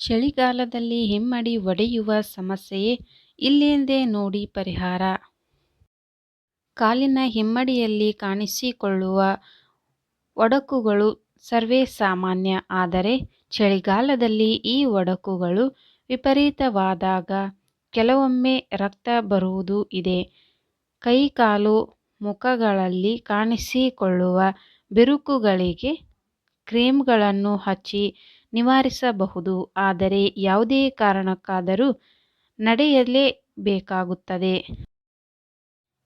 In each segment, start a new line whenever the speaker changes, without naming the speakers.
ಚಳಿಗಾಲದಲ್ಲಿ ಹಿಮ್ಮಡಿ ಒಡೆಯುವ ಸಮಸ್ಯೆಯೇ ಇಲ್ಲಿಂದೇ ನೋಡಿ ಪರಿಹಾರ. ಕಾಲಿನ ಹಿಮ್ಮಡಿಯಲ್ಲಿ ಕಾಣಿಸಿಕೊಳ್ಳುವ ಒಡಕುಗಳು ಸರ್ವೇ ಸಾಮಾನ್ಯ ಆದರೆ ಚಳಿಗಾಲದಲ್ಲಿ ಈ ಒಡಕುಗಳು ವಿಪರೀತವಾದಾಗ ಕೆಲವೊಮ್ಮೆ ರಕ್ತ ಬರುವುದು ಇದೆ. ಕೈ, ಕಾಲು, ಮುಖಗಳಲ್ಲಿ ಕಾಣಿಸಿಕೊಳ್ಳುವ ಬಿರುಕುಗಳಿಗೆ ಕ್ರೀಮ್ಗಳನ್ನು ಹಚ್ಚಿ ನಿವಾರಿಸಬಹುದು. ಆದರೆ ಯಾವುದೇ ಕಾರಣಕ್ಕಾದರೂ ನಡೆಯಲೇಬೇಕಾಗುತ್ತದೆ.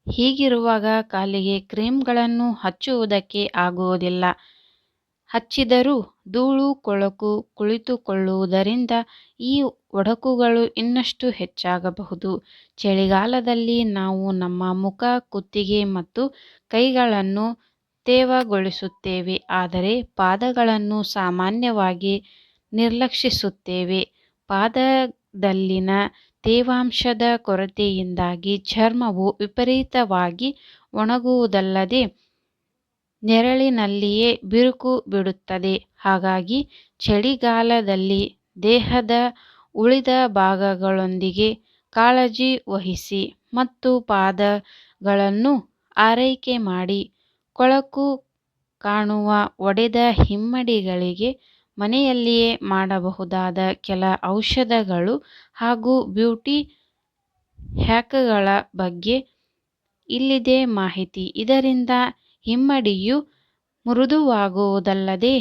ಹೀಗಿರುವಾಗ ಕಾಲಿಗೆ ಕ್ರೀಮ್ಗಳನ್ನು ಹಚ್ಚುವುದಕ್ಕೆ ಆಗುವುದಿಲ್ಲ. ಹಚ್ಚಿದರೂ ಧೂಳು, ಕೊಳಕು ಕುಳಿತುಕೊಳ್ಳುವುದರಿಂದ ಈ ಒಡಕುಗಳು ಇನ್ನಷ್ಟು ಹೆಚ್ಚಾಗಬಹುದು. ಚಳಿಗಾಲದಲ್ಲಿ ನಾವು ನಮ್ಮ ಮುಖ, ಕುತ್ತಿಗೆ ಮತ್ತು ಕೈಗಳನ್ನು ತೇವಗೊಳಿಸುತ್ತೇವೆ. ಆದರೆ ಪಾದಗಳನ್ನು ಸಾಮಾನ್ಯವಾಗಿ ನಿರ್ಲಕ್ಷಿಸುತ್ತೇವೆ. ಪಾದದಲ್ಲಿನ ತೇವಾಂಶದ ಕೊರತೆಯಿಂದಾಗಿ ಚರ್ಮವು ವಿಪರೀತವಾಗಿ ಒಣಗುವುದಲ್ಲದೆ ನೆರಳಿನಲ್ಲಿಯೇ ಬಿರುಕು ಬಿಡುತ್ತದೆ. ಹಾಗಾಗಿ ಚಳಿಗಾಲದಲ್ಲಿ ದೇಹದ ಉಳಿದ ಭಾಗಗಳೊಂದಿಗೆ ಕಾಳಜಿ ವಹಿಸಿ ಮತ್ತು ಪಾದಗಳನ್ನು ಆರೈಕೆ ಮಾಡಿ. ಕೊಳಕು ಕಾಣುವ ಒಡೆದ ಹಿಮ್ಮಡಿಗಳಿಗೆ ಮನೆಯಲ್ಲಿಯೇ ಮಾಡಬಹುದಾದ ಕೆಲ ಔಷಧಗಳು ಹಾಗೂ ಬ್ಯೂಟಿ ಹ್ಯಾಕ್ಗಳ ಬಗ್ಗೆ ಇಲ್ಲಿದೆ ಮಾಹಿತಿ. ಇದರಿಂದ ಹಿಮ್ಮಡಿಯು ಮೃದುವಾಗುವುದಲ್ಲದೆ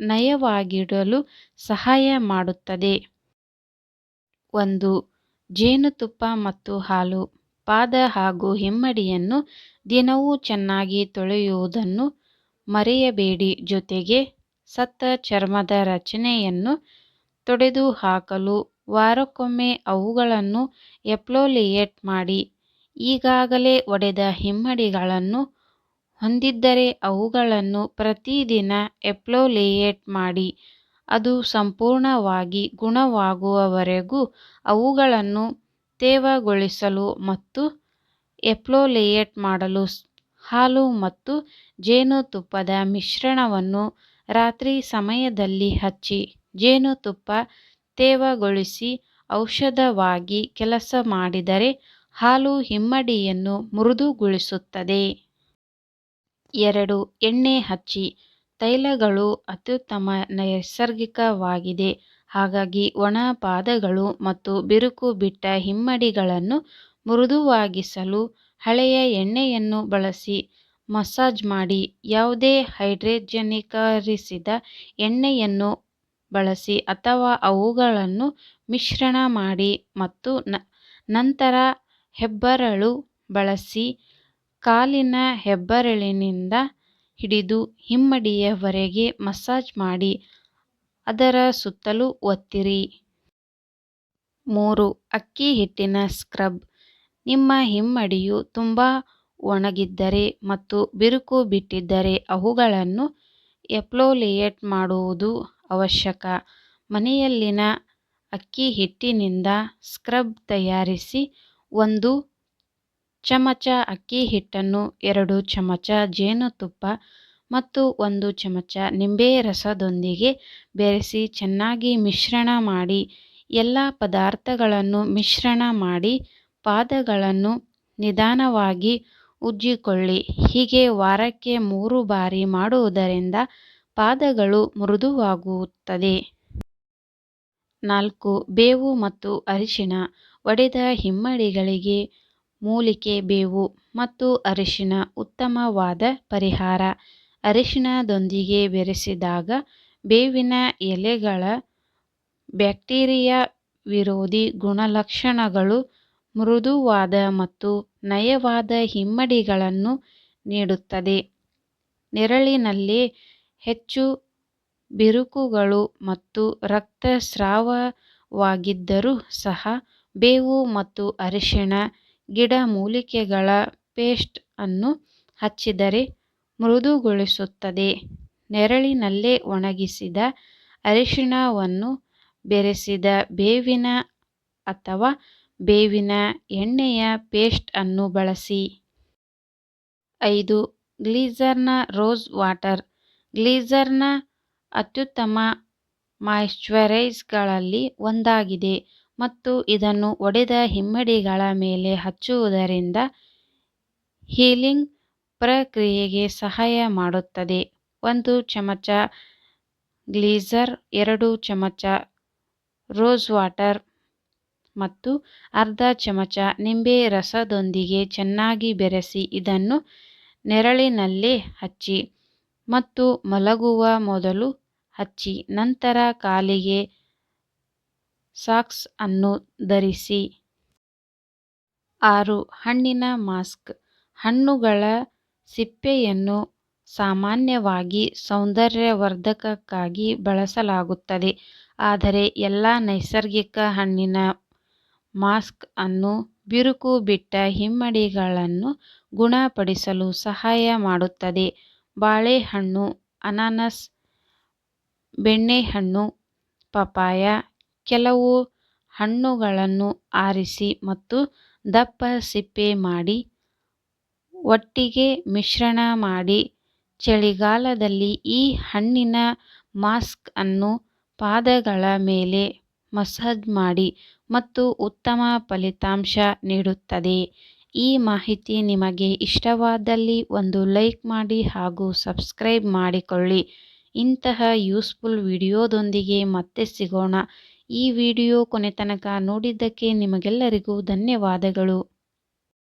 ನಯವಾಗಿಡಲು ಸಹಾಯ ಮಾಡುತ್ತದೆ. ಒಂದು. ಜೇನುತುಪ್ಪ ಮತ್ತು ಹಾಲು. ಪಾದ ಹಾಗೂ ಹಿಮ್ಮಡಿಯನ್ನು ದಿನವೂ ಚೆನ್ನಾಗಿ ತೊಳೆಯುವುದನ್ನು ಮರೆಯಬೇಡಿ. ಜೊತೆಗೆ ಸತ್ತ ಚರ್ಮದ ರಚನೆಯನ್ನು ತೊಡೆದು ಹಾಕಲು ವಾರಕ್ಕೊಮ್ಮೆ ಅವುಗಳನ್ನು ಎಪ್ಲೋಲಿಯೇಟ್ ಮಾಡಿ. ಈಗಾಗಲೇ ಒಡೆದ ಹಿಮ್ಮಡಿಗಳನ್ನು ಹೊಂದಿದ್ದರೆ ಅವುಗಳನ್ನು ಪ್ರತಿದಿನ ಎಪ್ಲೋಲಿಯೇಟ್ ಮಾಡಿ. ಅದು ಸಂಪೂರ್ಣವಾಗಿ ಗುಣವಾಗುವವರೆಗೂ ಅವುಗಳನ್ನು ತೇವಗೊಳಿಸಲು ಮತ್ತು ಎಕ್ಸ್ಫೋಲಿಯೇಟ್ ಮಾಡಲು ಹಾಲು ಮತ್ತು ಜೇನುತುಪ್ಪದ ಮಿಶ್ರಣವನ್ನು ರಾತ್ರಿ ಸಮಯದಲ್ಲಿ ಹಚ್ಚಿ. ಜೇನುತುಪ್ಪ ತೇವಗೊಳಿಸಿ ಔಷಧವಾಗಿ ಕೆಲಸ ಮಾಡಿದರೆ ಹಾಲು ಹಿಮ್ಮಡಿಯನ್ನು ಮೃದುಗೊಳಿಸುತ್ತದೆ. ಎರಡು. ಎಣ್ಣೆ ಹಚ್ಚಿ. ತೈಲಗಳು ಅತ್ಯುತ್ತಮ ನೈಸರ್ಗಿಕವಾಗಿದೆ. ಹಾಗಾಗಿ ಒಣ ಪಾದಗಳು ಮತ್ತು ಬಿರುಕು ಬಿಟ್ಟ ಹಿಮ್ಮಡಿಗಳನ್ನು ಮೃದುವಾಗಿಸಲು ಹಳೆಯ ಎಣ್ಣೆಯನ್ನು ಬಳಸಿ ಮಸಾಜ್ ಮಾಡಿ. ಯಾವುದೇ ಹೈಡ್ರೋಜನೀಕರಿಸಿದ ಎಣ್ಣೆಯನ್ನು ಬಳಸಿ ಅಥವಾ ಅವುಗಳನ್ನು ಮಿಶ್ರಣ ಮಾಡಿ ಮತ್ತು ನಂತರ ಹೆಬ್ಬರಳು ಬಳಸಿ ಕಾಲಿನ ಹೆಬ್ಬೆರಳಿನಿಂದ ಹಿಡಿದು ಹಿಮ್ಮಡಿಯವರೆಗೆ ಮಸಾಜ್ ಮಾಡಿ ಅದರ ಸುತ್ತಲೂ ಒತ್ತಿರಿ. ಮೂರು. ಅಕ್ಕಿ ಹಿಟ್ಟಿನ ಸ್ಕ್ರಬ್. ನಿಮ್ಮ ಹಿಮ್ಮಡಿಯು ತುಂಬ ಒಣಗಿದ್ದರೆ ಮತ್ತು ಬಿರುಕು ಬಿಟ್ಟಿದ್ದರೆ ಅವುಗಳನ್ನು ಎಪ್ಲೋಲಿಯೇಟ್ ಮಾಡುವುದು ಅವಶ್ಯಕ. ಮನೆಯಲ್ಲಿನ ಅಕ್ಕಿ ಹಿಟ್ಟಿನಿಂದ ಸ್ಕ್ರಬ್ ತಯಾರಿಸಿ. ಒಂದು ಚಮಚ ಅಕ್ಕಿ ಹಿಟ್ಟನ್ನು ಎರಡು ಚಮಚ ಜೇನುತುಪ್ಪ ಮತ್ತು ಒಂದು ಚಮಚ ನಿಂಬೆರಸದೊಂದಿಗೆ ಬೆರೆಸಿ ಚೆನ್ನಾಗಿ ಮಿಶ್ರಣ ಮಾಡಿ. ಎಲ್ಲ ಪದಾರ್ಥಗಳನ್ನು ಮಿಶ್ರಣ ಮಾಡಿ, ಪಾದಗಳನ್ನು ನಿಧಾನವಾಗಿ ಉಜ್ಜಿಕೊಳ್ಳಿ. ಹೀಗೆ ವಾರಕ್ಕೆ ಮೂರು ಬಾರಿ ಮಾಡುವುದರಿಂದ ಪಾದಗಳು ಮೃದುವಾಗುತ್ತದೆ. ನಾಲ್ಕು. ಬೇವು ಮತ್ತು ಅರಿಶಿನ. ಒಡೆದ ಹಿಮ್ಮಡಿಗಳಿಗೆ ಮೂಲಿಕೆ ಬೇವು ಮತ್ತು ಅರಿಶಿನ ಉತ್ತಮವಾದ ಪರಿಹಾರ. ಅರಿಶಿನದೊಂದಿಗೆ ಬೆರೆಸಿದಾಗ ಬೇವಿನ ಎಲೆಗಳ ಬ್ಯಾಕ್ಟೀರಿಯಾ ವಿರೋಧಿ ಗುಣಲಕ್ಷಣಗಳು ಮೃದುವಾದ ಮತ್ತು ನಯವಾದ ಹಿಮ್ಮಡಿಗಳನ್ನು ನೀಡುತ್ತದೆ. ನೆರಳಿನಲ್ಲಿ ಹೆಚ್ಚು ಬಿರುಕುಗಳು ಮತ್ತು ರಕ್ತಸ್ರಾವವಾಗಿದ್ದರೂ ಸಹ ಬೇವು ಮತ್ತು ಅರಿಶಿಣ, ಗಿಡಮೂಲಿಕೆಗಳ ಪೇಸ್ಟ್ ಅನ್ನು ಹಚ್ಚಿದರೆ ಮೃದುಗೊಳಿಸುತ್ತದೆ. ನೆರಳಿನಲ್ಲೇ ಒಣಗಿಸಿದ ಅರಿಶಿನವನ್ನು ಬೆರೆಸಿದ ಬೇವಿನ ಅಥವಾ ಬೇವಿನ ಎಣ್ಣೆಯ ಪೇಸ್ಟ್ ಅನ್ನು ಬಳಸಿ. ಐದು. ಗ್ಲೀಸರ್ನ ರೋಸ್ ವಾಟರ್. ಗ್ಲೀಸರ್ನ ಅತ್ಯುತ್ತಮ ಮಾಯಿಶ್ಚರೈಸ್ಗಳಲ್ಲಿ ಒಂದಾಗಿದೆ ಮತ್ತು ಇದನ್ನು ಒಡೆದ ಹಿಮ್ಮಡಿಗಳ ಮೇಲೆ ಹಚ್ಚುವುದರಿಂದ ಹೀಲಿಂಗ್ ಪ್ರಕ್ರಿಯೆಗೆ ಸಹಾಯ ಮಾಡುತ್ತದೆ. ಒಂದು ಚಮಚ ಗ್ಲೀಸರ್, ಎರಡು ಚಮಚ ರೋಸ್ ವಾಟರ್ ಮತ್ತು ಅರ್ಧ ಚಮಚ ನಿಂಬೆ ರಸದೊಂದಿಗೆ ಚೆನ್ನಾಗಿ ಬೆರೆಸಿ ಇದನ್ನು ನೆರಳಿನಲ್ಲೇ ಹಚ್ಚಿ ಮತ್ತು ಮಲಗುವ ಮೊದಲು ಹಚ್ಚಿ, ನಂತರ ಕಾಲಿಗೆ ಸಾಕ್ಸ್ ಅನ್ನು ಧರಿಸಿ. ಆರು. ಹಣ್ಣಿನ ಮಾಸ್ಕ್ ಹಣ್ಣುಗಳ ಸಿಪ್ಪೆಯನ್ನು ಸಾಮಾನ್ಯವಾಗಿ ಸೌಂದರ್ಯವರ್ಧಕಕ್ಕಾಗಿ ಬಳಸಲಾಗುತ್ತದೆ ಆದರೆ ಎಲ್ಲಾ ನೈಸರ್ಗಿಕ ಹಣ್ಣಿನ ಮಾಸ್ಕ್ ಅನ್ನು ಬಿರುಕು ಬಿಟ್ಟ ಹಿಮ್ಮಡಿಗಳನ್ನು ಗುಣಪಡಿಸಲು ಸಹಾಯ ಮಾಡುತ್ತದೆ. ಬಾಳೆಹಣ್ಣು, ಅನಾನಸ್, ಬೆಣ್ಣೆಹಣ್ಣು, ಪಪಾಯ ಕೆಲವು ಹಣ್ಣುಗಳನ್ನು ಆರಿಸಿ ಮತ್ತು ದಪ್ಪ ಸಿಪ್ಪೆ ಮಾಡಿ ಒಟ್ಟಿಗೆ ಮಿಶ್ರಣ ಮಾಡಿ ಚಳಿಗಾಲದಲ್ಲಿ ಈ ಹಣ್ಣಿನ ಮಾಸ್ಕ್ ಅನ್ನು ಪಾದಗಳ ಮೇಲೆ ಮಸಾಜ್ ಮಾಡಿ ಮತ್ತು ಉತ್ತಮ ಫಲಿತಾಂಶ ನೀಡುತ್ತದೆ. ಈ ಮಾಹಿತಿ ನಿಮಗೆ ಇಷ್ಟವಾದಲ್ಲಿ ಒಂದು ಲೈಕ್ ಮಾಡಿ ಹಾಗೂ ಸಬ್ಸ್ಕ್ರೈಬ್ ಮಾಡಿಕೊಳ್ಳಿ. ಇಂತಹ ಯೂಸ್ಫುಲ್ ವಿಡಿಯೋದೊಂದಿಗೆ ಮತ್ತೆ ಸಿಗೋಣ. ಈ ವಿಡಿಯೋ ಕೊನೆತನಕ ನೋಡಿದ್ದಕ್ಕೆ ನಿಮಗೆಲ್ಲರಿಗೂ ಧನ್ಯವಾದಗಳು.